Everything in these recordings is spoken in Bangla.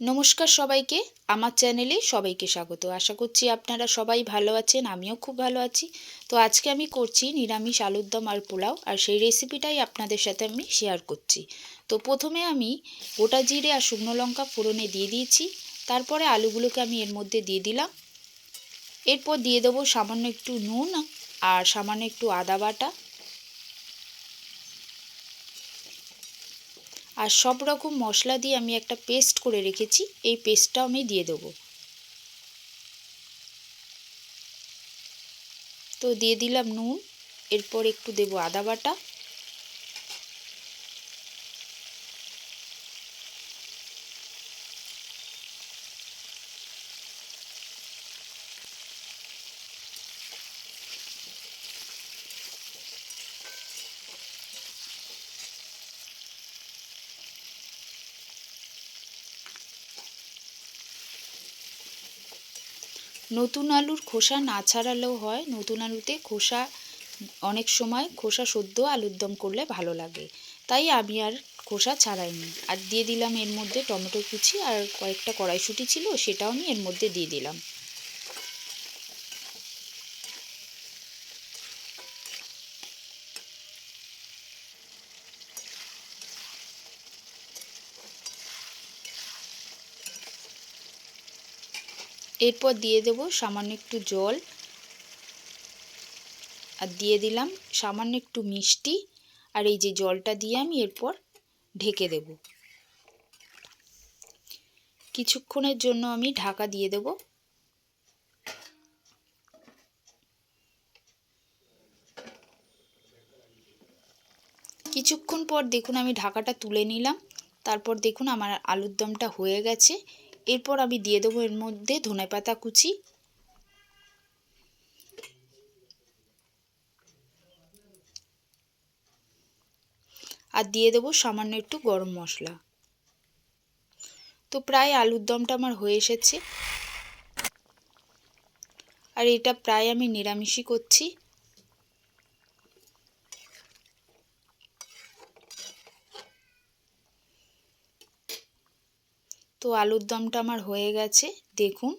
নমস্কার সবাইকে। আমার চ্যানেলে সবাইকে স্বাগত। আশা করছি আপনারা সবাই ভালো আছেন, আমিও খুব ভালো আছি। তো আজকে আমি করছি নিরামিষ আলুর দম আর পোলাও, আর সেই রেসিপিটাই আপনাদের সাথে আমি শেয়ার করছি। তো প্রথমে আমি গোটা জিরে আর শুকনো লঙ্কা ফোড়নে দিয়ে দিয়েছি। তারপরে আলুগুলোকে আমি এর মধ্যে দিয়ে দিলাম। এরপর দিয়ে দেবো সামান্য একটু নুন আর সামান্য একটু আদা বাটা। আর সব রকম মশলা দিয়ে আমি একটা পেস্ট করে রেখেছি। এই পেস্টটাও আমি দিয়ে দেবো। তো দিয়ে দিলাম নুন, এরপর একটু দেব আদা বাটা। নতুন আলুর খোসা না ছাড়ালেও হয়। নতুন আলুতে খোসা, অনেক সময় খোসা সদ্য আলুর দম করলে ভালো লাগে। তাই আমি আর খোসা ছাড়াইনি। আর দিয়ে দিলাম এর মধ্যে টমেটো কুচি আর কয়েকটা কড়াইশুঁটি ছিল, সেটাও আমি এর মধ্যে দিয়ে দিলাম। এরপর দিয়ে দেব সামান্য একটু জল। আর দিয়ে দিলাম সামান্য একটু মিষ্টি। আর এই যে জলটা দিয়ে আমি এরপর ঢেকে দেব। কিছুক্ষণের জন্য আমি ঢাকা দিয়ে দেব। কিছুক্ষণ পর দেখুন আমি ঢাকাটা তুলে নিলাম। তারপর দেখুন আমার আলুর দমটা হয়ে গেছে। এরপর আমি দিয়ে দেবো এর মধ্যে ধনে পাতা কুচি। আর দিয়ে দেবো সামান্য একটু গরম মশলা। তো প্রায় আলুর দমটা আমার হয়ে এসেছে। আর এটা প্রায় আমি নিরামিষই করছি। তো আলুর দমটা আমার হয়ে গেছে, দেখুন।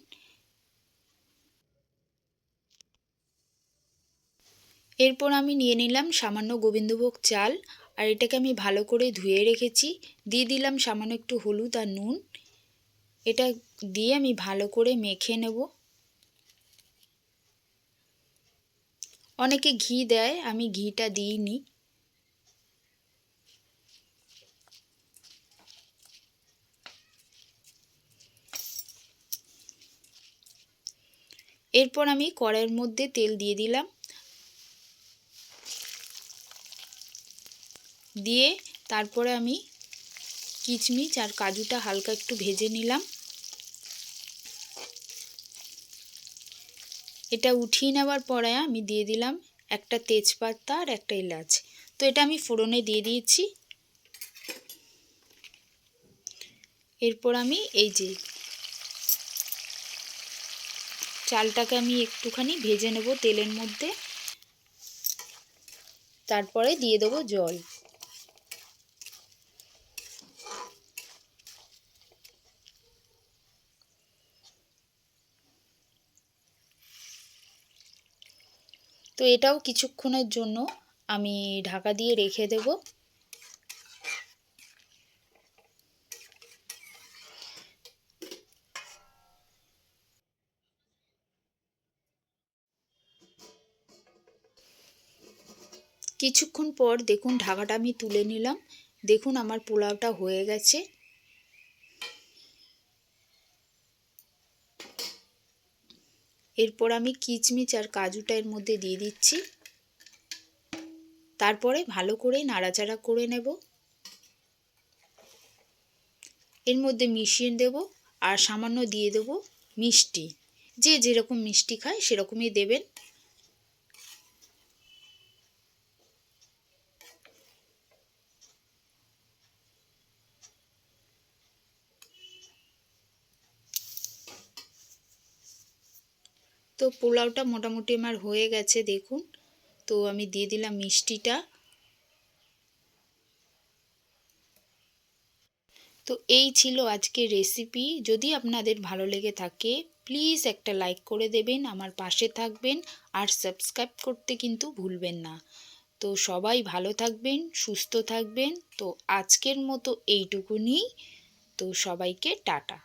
এরপর আমি নিয়ে নিলাম সামান্য গোবিন্দভোগ চাল, আর এটাকে আমি ভালো করে ধুয়ে রেখেছি। দিয়ে দিলাম সামান্য একটু হলুদ আর নুন। এটা দিয়ে আমি ভালো করে মেখে নেব। অনেকে ঘি দেয়, আমি ঘিটা দিইনি। এরপর আমি কড়াইয়ের মধ্যে তেল দিয়ে দিলাম। দিয়ে তারপরে আমি কিচমিচ আর কাজুটা হালকা একটু ভেজে নিলাম। এটা উঠিয়ে নেওয়ার পরে আমি দিয়ে দিলাম একটা তেজপাতা আর একটা এলাচ। তো এটা আমি ফোড়নে দিয়ে দিয়েছি। এরপর আমি এই যে চালটাকে আমি একটুখানি ভেজে নেব তেলের মধ্যে। তারপরে দিয়ে দেবো জল। তো এটাও কিছুক্ষণের জন্য আমি ঢাকা দিয়ে রেখে দেবো। কিছুক্ষণ পর দেখুন ঢাকাটা আমি তুলে নিলাম। দেখুন আমার পোলাওটা হয়ে গেছে। এরপর আমি কিচমিচ আর কাজুটা এর মধ্যে দিয়ে দিচ্ছি। তারপরে ভালো করে নাড়াচাড়া করে নেব। এর মধ্যে মিশিয়ে দেব আর সামান্য দিয়ে দেব মিষ্টি। যে যেরকম মিষ্টি খায় সেরকমই দেবেন। তো পোলাওটা মোটামুটি আমার হয়ে গেছে, দেখুন। তো আমি দিয়ে দিলাম মিষ্টিটা। তো এই ছিল আজকের রেসিপি যদি আপনাদের ভালো লেগে থাকে প্লিজ একটা লাইক করে দেবেন, আমার পাশে থাকবেন, আর সাবস্ক্রাইব করতে কিন্তু ভুলবেন না। তো সবাই ভালো থাকবেন, সুস্থ থাকবেন। তো আজকের মতো এইটুকুনি। তো সবাইকে টাটা।